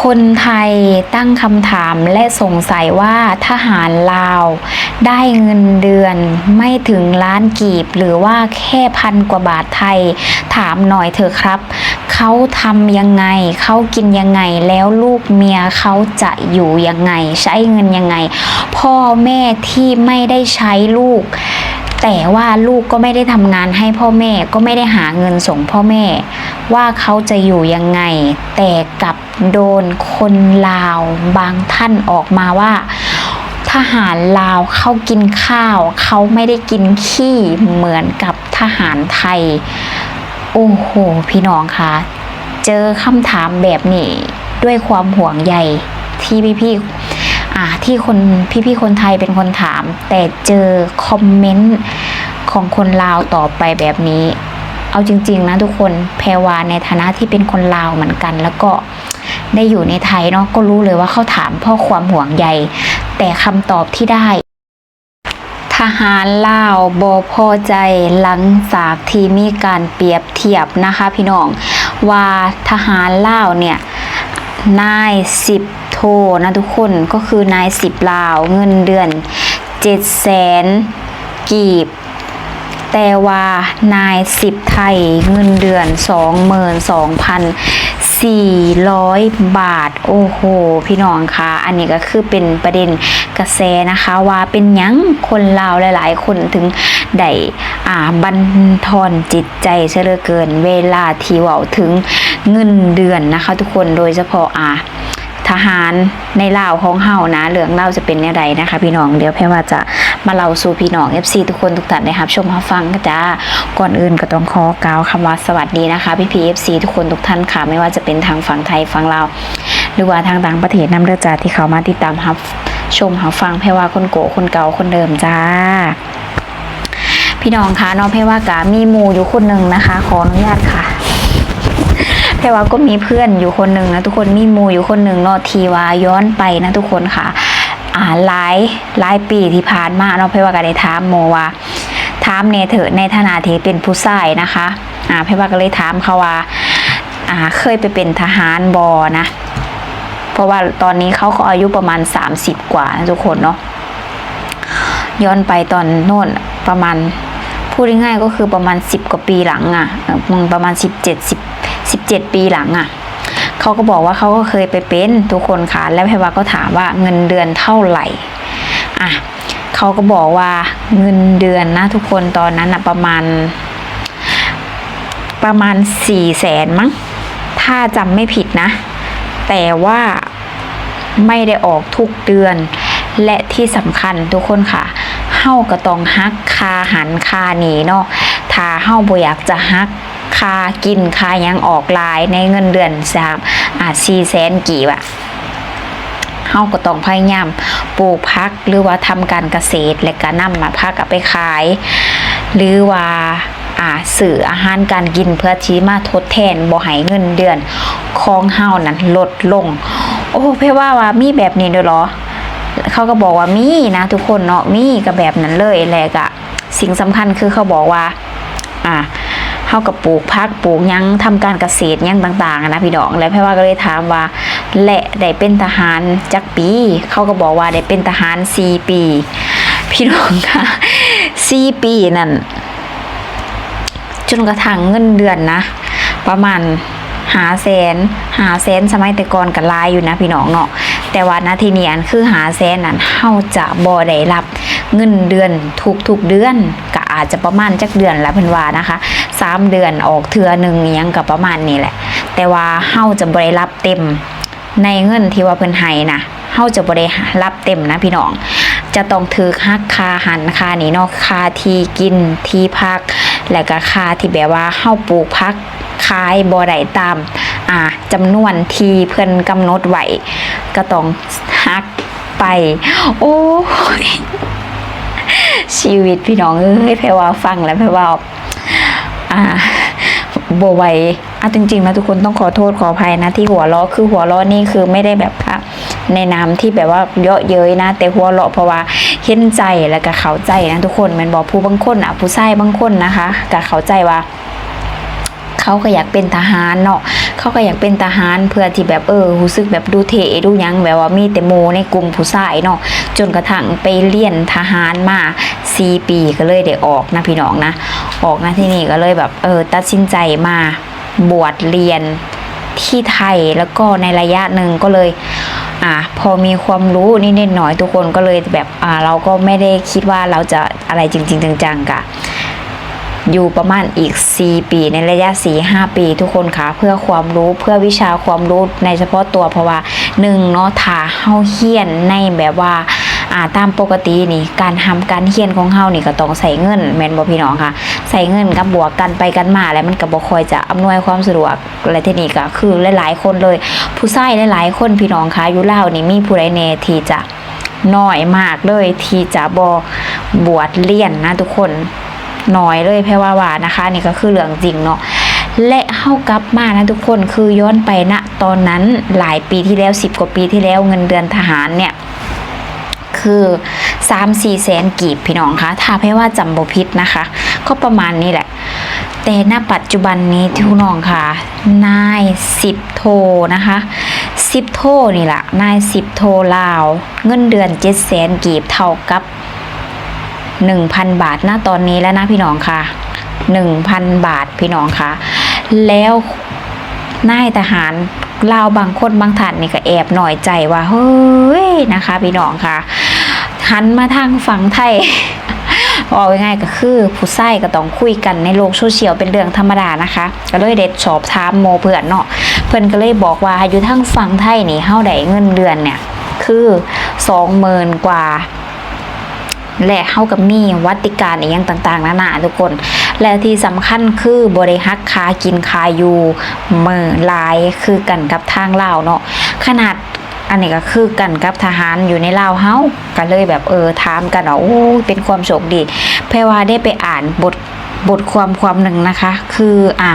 คนไทยตั้งคำถามและสงสัยว่าทหารลาว ได้เงินเดือนไม่ถึงล้านกีบ หรือว่าแค่พันกว่าบาทไทย ถามหน่อยเถอะครับ เขาทำยังไง เขากินยังไงแล้วลูกเมียเขาจะอยู่ยังไง ใช้เงินยังไง พ่อแม่ที่ไม่ได้ใช้ลูก แต่ว่าลูกก็ไม่ได้ทำงานให้พ่อแม่ก็ไม่ได้หาเงินส่งพ่อแม่ ว่าเขาจะอยู่ยังไง แต่กับโดนคนลาวบางท่านออกมาว่าทหารลาวเขากินข้าว เขาไม่ได้กินขี้เหมือนกับทหารไทย โอ้โห พี่น้องคะเจอคำถามแบบนี้ ด้วยความห่วงใยที่พี่ๆ อ่าที่คนพี่ๆคนไทยเป็นคนถาม แต่เจอคอมเมนต์ของคนลาวต่อไปแบบนี้ เอาจริง ๆ นะทุกคนแพรวาในฐานะที่เป็นคนลาวเหมือนกัน แล้วก็ได้อยู่ในไทยเนาะก็รู้เลยว่าเขาถามเพ่อความห่วงใยแต่คำตอบที่ได้ทหารลาวบอพอใจหลังจากที่มีการเปรียบเทียบนะคะ พี่น้องว่าทหารลาวเนี่ยนายสิบ นะทุกคนก็คือนายสิบลาวเงินเดือนเจ็ดแสนกีบ แต่ว่านายสิบไทยเงินเดือนสองหมื่นสองพันสี่ร้อยบาท โอ้โห พี่น้องคะอันนี้ก็คือเป็นประเด็นกระแสนะคะว่าเป็นยังคนลาวหลาย ๆ คนถึงได้อ่าบันทอนจิตใจเสือเกิน เวลาที่เว่าถึงเงินเดือนนะคะ ทุกคนโดยเฉพาะอ่า ทหารในลาวของเฮานะเหลืองเล่าจะเป็นอย่างไรนะคะ พี่น้องเดี๋ยวแพ่ว่าจะมาเล่าสู่พี่น้อง FC ทุกคนทุกท่านนะครับ ชมรับฟังกันจ้าก่อนอื่นก็ต้องขอกล่าวคำว่าสวัสดีนะคะพี่พี FC ทุกคนทุกท่านค่ะไม่ว่าจะเป็นทางฝั่งไทยฝั่งลาวหรือว่าทางต่างประเทศน้ำเลือดจ้าที่เขามาติดตามรับชมรับฟังแพ่ว่าคนโกคนเก่าคนเดิมจ้าพี่น้องคะน้องแพ่ว่ากามีมูอยู่คนหนึ่งนะคะ ขออนุญาตค่ะ แพรว่าก็มีเพื่อนอยู่คนหนึ่งนะทุกคนมีมูอยู่คนหนึ่งเนาะทีวาย้อนไปนะทุกคนค่ะอ่าหลายหลายปีที่ผ่านมาเนาะแพรว่าก็ได้ถามโมว่าถามเนเถอในฐานะที่เป็นผู้ชายนะคะอ่าแพรว่าก็เลยถามเขาว่าอ่าเคยไปเป็นทหารบอนะ เพราะว่าตอนนี้เขาก็อายุประมาณ 30 กว่านะทุกคนเนาะย้อนไปตอนโน่นประมาณพูดง่ายๆก็คือประมาณ 10 กว่าปีหลังอะ่ะมึงประมาณ 17 10 17 ปีหลังอะ่ะเขาก็บอกว่าเขาก็เคยไปเป็นทุกคนค่ะแล้วแพรวาก็ถามว่าเงินเดือนเท่าไหร่อะเขาก็บอกว่าเงินเดือนนะทุกคนตอนนั้นอะประมาณ ประมาณสี่แสนมั้งถ้าจำไม่ผิดนะ แต่ว่าไม่ได้ออกทุกเดือน และที่สำคัญทุกคนค่ะเฮาก็ต้องฮักคาหันคาหนีเนาะถ้าเฮาบ่อยากจะฮัก คากินคายังออกลายในเงินเดือนสามอ่าสี่แสนกี่บะเฮาก็ต้องพยายามปลูกพักหรือว่าทำการเกษตรและก็นำมาพักไปขาย หรือว่าอ่าสื่ออาหารการกินเพื่อที่มาทดแทนบ่ให้เงินเดือนของเฮานั้นลดลง โอ้เพ่ว่าว่ามีแบบนี้ด้วยเหรอ เขาก็บอกว่ามีนะทุกคนเนาะมีก็แบบนั้นเลยแหละก็สิ่งสำคัญคือเขาบอกว่า อ่า เฮากับปลูกพักปลูกยังทำการเกษตรยังต่างๆนะพี่น้องแล้วแพ่ว่าก็เลยถามว่าและได้เป็นทหารจักปี เขาก็บอกว่าได้เป็นทหารสี่ปี พี่น้องค่ะสี่ปีนั่นจนกระทั่งเงินเดือนนะ ประมาณหาแสนหาแสนสมัยแต่ก่อนก็หลายอยู่นะพี่น้องเนาะแต่ว่านาทีเนียนคือหาแสนนั้นเฮาจะบ่ได้รับ เงินเดือนทุกทุกๆเดือนก็อาจจะประมาณจักเดือนละเพิ่นว่านะคะ สามเดือนออกเทือหนึ่งยังกับประมาณนี้แหละ แต่ว่าเฮาจะบ่ได้รับเต็มในเงินที่ว่าเพิ่นให้นะเฮาจะบ่ได้รับเต็มนะพี่น้อง จะต้องถือหักค่าหันค่านี่เนาะค่าที่กินที่พัก และก็ค่าที่แบบว่าเฮาปลูกพักขายบ่ได้ตามอ่าจำนวนที่เพิ่นกำหนดไว้ก็ต้องหักไป โอ้ยชีวิตพี่น้องเอ้ยแพรว่าฟังแล้วแพรว่า อ่าบไหวอะจริงๆนะทุกคนต้องขอโทษขออภัยนะที่หัวเราะคือหัวเราะนี่คือไม่ได้แบบว่าในนามที่แบบว่าเยอะเย้ยนะ แต่หัวเราะเพราะว่าเห็นใจแล้วก็เข้าใจนะทุกคนมันบอกผู้บางคนอะผู้ชายบางคนนะคะก็เข้าใจว่าเขาก็อยากเป็นทหารเนาะ เขาก็อยากเป็นทหารเพื่อที่แบบเออรู้สึกแบบดูเท่ดูยังแบบว่ามีแต่โมในกลุ่มผู้ชายเนาะ จนกระทั่งไปเรียนทหารมา 4 ปีก็เลยได้ออกนะพี่น้องนะ ออกนะที่นี่ก็เลยแบบเออตัดสินใจมาบวชเรียนที่ไทยแล้วก็ในระยะหนึ่งก็เลยอะพอมีความรู้นิดๆหน่อยทุกคนก็เลยแบบอ่าเราก็ไม่ได้คิดว่าเราจะอะไรจริงๆจังๆกะอยู่ประมาณอีก 4 ปี ในระยะ 4-5 ปีทุกคนค่ะเพื่อความรู้เพื่อวิชาความรู้ในเฉพาะตัวเพราะว่าหนึ่งเนาะถ้าเฮาเฮียนในแบบว่า อ่าตามปกตินี่การทำการเฮียนของเฮานี่ก็ต้องใส่เงินแม่นบ่พี่น้องค่ะใส่เงินกับบวกกันไปกันมาแล้วมันก็บ่ค่อยจะอำนวยความสะดวกอะไรที่นี่ก็คือหลายๆคนเลย ผู้ใชายหลายๆคนพี่น้องค่ะอยู่เล่านี่มีผู้ใดแน่ที่จะน้อยมากเลยที่จะบ่บวชเรียนนะทุกคนน้อยเลยแพรว่าว่านะคะ นี่ก็คือเรื่องจริงเนาะและเข้ากลับมานะทุกคนคือย้อนไปณตอนนั้นหลายปีที่แล้ว 10 กว่าปีที่แล้วเงินเดือนทหารเนี่ย คือ3 4แสนกีบพี่น้องคะถ้าแพ่ว่าจำบ่ผิดนะคะ ก็ประมาณนี้แหละ แต่ณปัจจุบันนี้ที่พี่น้องค่ะ นายสิบโทนะคะสิบโทนี่แหละนายสิบโทลาว เงินเดือนเจ็ดแสนกีบเท่ากับ1,000บาทนะตอนนี้แล้วนะพี่น้องคะ่ะ1,000บาทพี่น้องค่ะ แล้วนายทหารลาวบางคนบางท่านนี่ก็แอบหน่อยใจว่าเฮ้ยนะคะ พี่น้องค่ะ หันมาทางฝั่งไทยบอกง่ายๆก็คือผู้ใส่ก็ต้องคุยกันในโลกโซเชียลเป็นเรื่องธรรมดานะคะ ก็เลยเด็ดสอบถามโมเพื่อนเนาะเพื่อนก็เลยบอกว่าอยู่ทั้งฝั่งไทยนี่เฮาได้เงินเดือนเนี่ย คือสองหมื่นกว่าและเข้ากับหนี้วัติการอีกอย่างต่างๆนานาทุกคน และที่สำคัญคือบริหักคากินคาอยู่เมื่อลายคือกันกับทางเล่าเนาะขนาด อันนี้ก็คือกันกับทหารอยู่ในลาวเฮาก็เลยแบบเออถามกันว่าโอ้เป็นความโชคดีแพรว่าได้ไปอ่านบทบทความความหนึ่งนะคะ คืออะ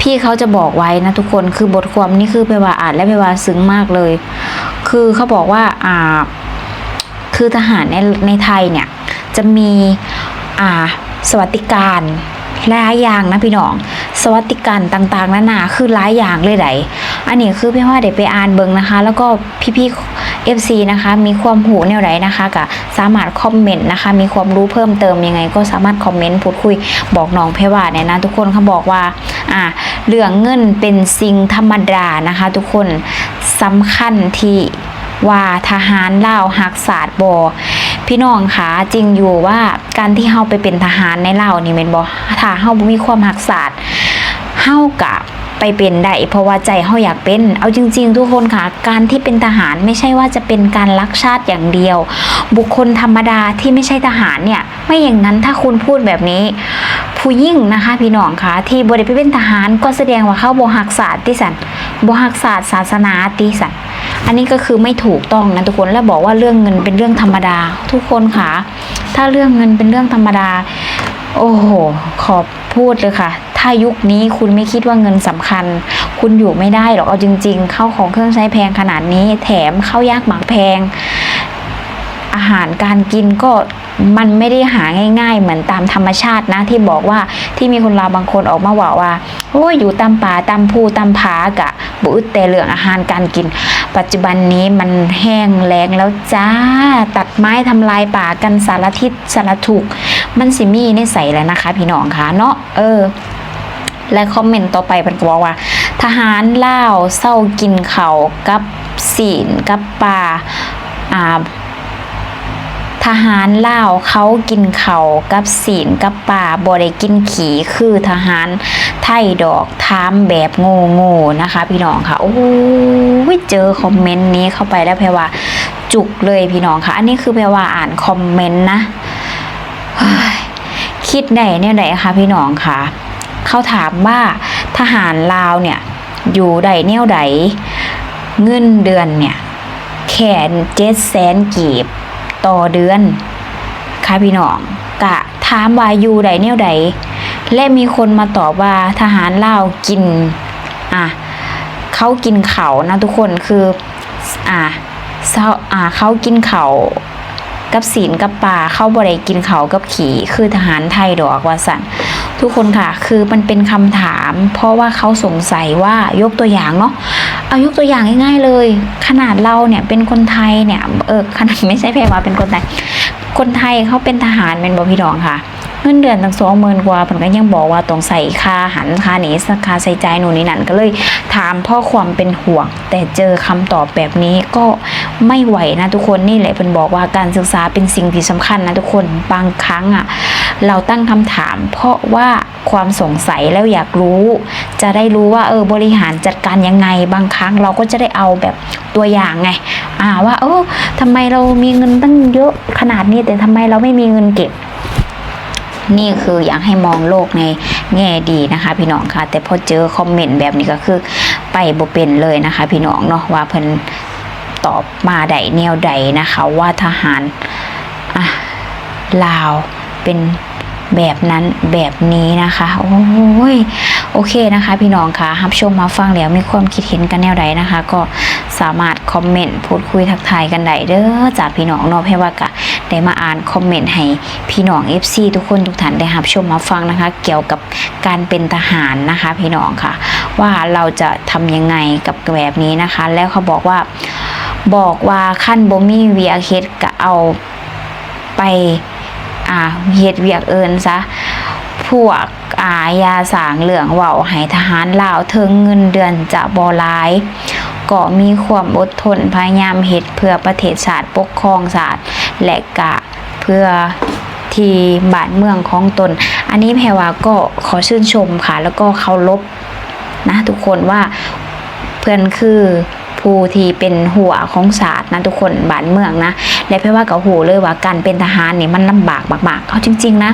พี่เขาจะบอกไว้นะทุกคนคือบทความนี่คือไปว่าอ่านและไปว่าซึ้งมากเลย คือเขาบอกว่าอ่า คือทหารในในไทยเนี่ย จะมีอ่าสวัสดิการหลายอย่างนะพี่น้อง สวัสดิการต่างๆนานาคือหลายอย่างเลยไดอันนี้คือพี่ว่าเดี๋ยวไปอ่านเบิงนะคะ แล้วก็พี่ๆ FC นะคะ มีความหูแนวไหนนะคะก็สามารถคอมเมนต์นะคะ มีความรู้เพิ่มเติมยังไง ก็สามารถคอมเมนต์พูดคุยบอกน้องเพว่าเนี่ยนะทุกคนเขาบอกว่าอ่าเรื่องเงินเป็นสิ่งธรรมดานะคะ ทุกคนสำคัญที่ว่าทหารเลาหักศาสตร์บอพี่น้องคะจริงอยู่ว่าการที่เฮาไปเป็นทหารในเลานี่เป็นบอถ้าเฮาบ่มีความหักศาสตร์ เฮากะไปเป็นได้เพราะว่าใจเฮาอยากเป็น เอาจริง ๆ ทุกคนค่ะ การที่เป็นทหารไม่ใช่ว่าจะเป็นการรักชาติอย่างเดียว บุคคลธรรมดาที่ไม่ใช่ทหารเนี่ย ไม่อย่างนั้นถ้าคุณพูดแบบนี้ ผู้ยิ่งนะคะพี่น้องคะที่บริไปเป็นทหารก็แสดงว่าเขาบหักศาสตร์ที่สันบหักศาสตร์ศาสนาติสันอันนี้ก็คือไม่ถูกต้องนะทุกคนและบอกว่าเรื่องเงินเป็นเรื่องธรรมดา ทุกคนค่ะ ถ้าเรื่องเงินเป็นเรื่องธรรมดา โอ้โหขอบพูดเลยค่ะ ถ้ายุคนี้คุณไม่คิดว่าเงินสำคัญ คุณอยู่ไม่ได้หรอกเอาจริง ๆ เข้าของเครื่องใช้แพงขนาดนี้ แถมเข้ายากหมากแพง อาหารการกินก็มันไม่ได้หาง่ายๆ เหมือนตามธรรมชาตินะที่บอกว่าที่มีคนลาวบางคนออกมาบอกว่าโอ้ยอยู่ตามป่าตามภูตามผากะบุอึดแต่เรื่องอาหารการกิน ปัจจุบันนี้มันแห้งแล้งแล้วจ้า ตัดไม้ทำลายป่ากันสารทิศสารถูก มันสิมีในใส่แล้วนะคะ พี่น้องคะเนาะเออ และคอมเมนต์ต่อไปมันก็บอกว่า ทหารล่าวเศร้ากินเขากับศีลกับป่าอ่าทหารล่าวเขากินเขากับศีลกับป่าบ่ได้กินขี่คือทหารไทยดอกถามแบบโง่โง่ๆนะคะ พี่น้องค่ะโอ้ยเจอคอมเมนต์นี้เข้าไปแล้วแพรว่า จุกเลยพี่น้องค่ะ อันนี้คือแพรว่าอ่านคอมเมนต์นะคิดไหนเนี่ยไหนคะพี่น้องค่ะ เขาถามว่าทหารลาวเนี่ยอยู่ใดแนวใดเงินเดือนเนี่ยแขนเจ็ดแสนกีบ ต่อเดือน ค่ะพี่น้องกะถามว่าอยู่ใดแนวใดและมีคนมาตอบว่าทหารลาวกินอะเขากินเขานะทุกคนคืออะเศร้าอะเขากินเขากับศีลกับป่าเข้าบ่ได้กินเขากับขี่คือทหารไทยดอกว่าสั่น ทุกคนค่ะคือมันเป็นคำถาม เพราะว่าเขาสงสัยว่ายกตัวอย่างเนาะเอายกตัวอย่างง่ายๆเลย ขนาดเราเนี่ยเป็นคนไทยเนี่ยเออขนาดไม่ใช่แพรว่าเป็นคนไทยคนไทยเขาเป็นทหารเป็นบอพี่ดองค่ะเงินเดือนตั้งสองหมื่นกว่าผมก็ยังบอกว่าต้องใส่ค่าหันค่าหนีค่าใส่ใจหนูนนี่นั่นก็เลยถามพ่อความเป็นห่วง แต่เจอคำตอบแบบนี้ก็ไม่ไหวนะทุกคนนี่แหละเป็นบอกว่าการศึกษาเป็นสิ่งที่สำคัญนะทุกคนบางครั้งอะ เราตั้งคำถาม เพราะว่าความสงสัยแล้วอยากรู้ จะได้รู้ว่าเออบริหารจัดการยังไง บางครั้งเราก็จะได้เอาแบบตัวอย่างไงอ่าว่าเออทำไมเรามีเงินตั้งเยอะขนาดนี้แต่ทำไมเราไม่มีเงินเก็บนี่คืออยากให้มองโลกในแง่ดีนะคะ พี่น้องค่ะ แต่พอเจอคอมเมนต์แบบนี้ก็คือไปบ่เป็นเลยนะคะ พี่น้องเนาะว่าเพิ่นตอบมาใดแนวใดนะคะ ว่าทหารอะลาวเป็น แบบนั้นแบบนี้นะคะ โอ้ยโอเคนะคะ พี่น้องค่ะรับชมมาฟังแล้วมีความคิดเห็นกันแนวใดนะคะ ก็สามารถคอมเมนต์พูดคุยทักทายกันได้เด้อจากพี่น้องนาะเพราะว่ากะได้มาอ่านคอมเมนต์ให้พี่น้อง FC ทุกคนทุกท่านได้รับชมมาฟังนะคะ เกี่ยวกับการเป็นทหารนะคะพี่น้องค่ะ ว่าเราจะทำยังไงกับแบบนี้นะคะ แล้วเขาบอกว่าบอกว่าขั้นบ่มีเวียเฮ็ดก็เอาไป อ่าเฮ็ดเวียกเอินซะพวกอายาสางเหลืองเว้าให้ทหารลาวเทิงเงินเดือนจะบ่หลายก็มีความอดทนพยายามเฮ็ดเพื่อประเทศชาติปกครองชาสติและกะเพื่อที่บ้านเมืองของตน อันนี้แพรว่าก็ขอชื่นชมค่ะ แล้วก็เคารพนะทุกคนว่าเพื่อนคือผู้ที่เป็นหัวของศาสตร์นะทุกคนบ้านเมืองนะ และเพรว่ากับหูเลยว่าการเป็นทหารนี่มันลำบากมากๆเขาจริง ๆ นะ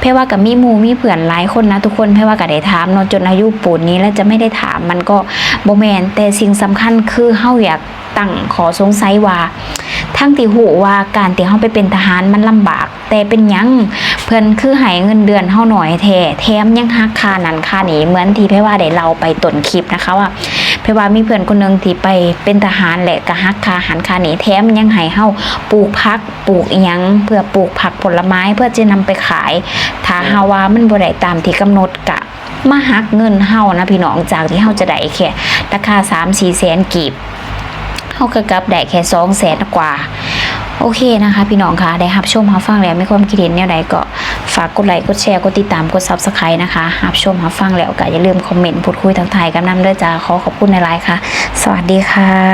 เพรว่ากับมีมูมีเพื่อนหลายคนนะทุกคนเพรว่ากับได้ถามนอะจนอายุปูนนี้แล้วจะไม่ได้ถามมันก็โบแมนแต่สิ่งสำคัญคือเฮาอยากตั้งขอสงสัยว่าทั้งที่หูว่าการที่เฮาไปเป็นทหารมันลำบาก แต่เป็นยังเพิ่นคือให้เงินเดือนเฮาหน่อยแท้แถมยังหักค่านั้นค่านี้เหมือนที่เพรว่าได้เราไปต้นคลิปนะคะว่า เพราะว่ามีเพื่อนคนหนึ่งที่ไปเป็นทหารแหละกะฮักคาหันคาหนีแถมยังให้เฮาปลูกพักปลูกอีหยังเพื่อปลูกผักผลไม้เพื่อจะนำไปขายถ้าเฮาว่ามันบ่ได้ตามที่กำหนดกะมาหักเงินเฮานะพี่น้องจากที่เฮาจะได้แค่ราคา3-4แสนกีบเฮาก็กลับได้แค่2แสนกว่า โอเคนะคะ พี่น้องคะได้รับชมรับฟังแล้วไม่ความคิดเห็นแนวใดก็ฝากกดไลค์กดแชร์กดติดตามกดซับสไครต์นะคะรับชมรับฟังแล้วก็อย่าลืมคอมเมนต์พูดคุยทักทายกันนำด้วยจ้าขอขอบคุณในไลน์ค่ะ สวัสดีค่ะ